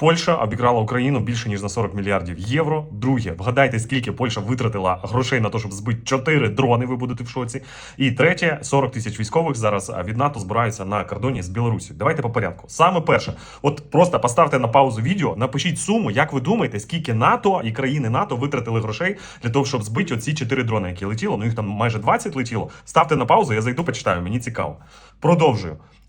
Польща обіграла Україну більше ніж на 40 мільярдів євро. Друге, вгадайте, скільки Польща витратила грошей на те, щоб збити 4 дрони. Ви будете в шоці. І третє, 40 тисяч військових зараз від НАТО збираються на кордоні з Білорусі. Давайте по порядку. Саме перше, от просто поставте на паузу відео, напишіть суму, як ви думаєте, скільки НАТО і країни НАТО витратили грошей для того, щоб збити оці 4 дрони, які летіло. Ну їх там майже 20 летіло. Ставте на паузу, я зайду, почитаю. Мені цікаво. Продовжую.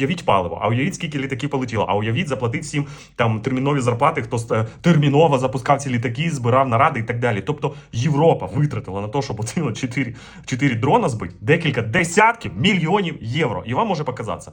уявіть паливо, а уявіть, скільки літаків полетіло, а уявіть, заплатить всім там термінові зарплати, хто терміново запускав ці літаки, збирав наради і так далі. Тобто Європа витратила на те, щоб оцінило 4, 4 дрона збити, декілька десятків мільйонів євро. І вам може показатися.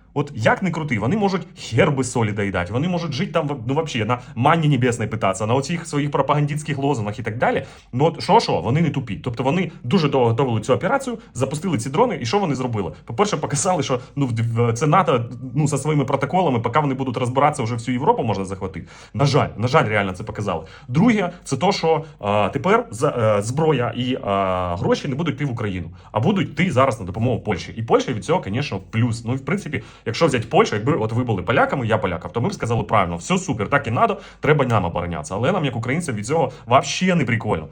От як не крути, вони можуть херби солі доїдати, вони можуть жити там ну, вообще, на манні небесної питатися, на оцих своїх пропагандистських лозунгах і так далі. Ну от що, що, вони не тупі. Тобто вони дуже довго готували цю операцію, запустили ці дрони, і що вони зробили? По-перше, показали, що ну це НАТО ну зі своїми протоколами, поки вони будуть розбиратися, вже всю Європу можна захватити. На жаль, на жаль, реально це показали. Друге, це то, що е, тепер за, е, зброя і е, гроші не будуть йти в Україну, а будуть йти зараз на допомогу Польщі. І Польща від цього, звісно, плюс. Ну і в принципі, якщо взяти Польщу, якби от ви були поляками, я полякав, то ми б сказали правильно, все супер, так і надо, треба нам оборонятися. Але нам, як українцям, від цього взагалі не прикольно.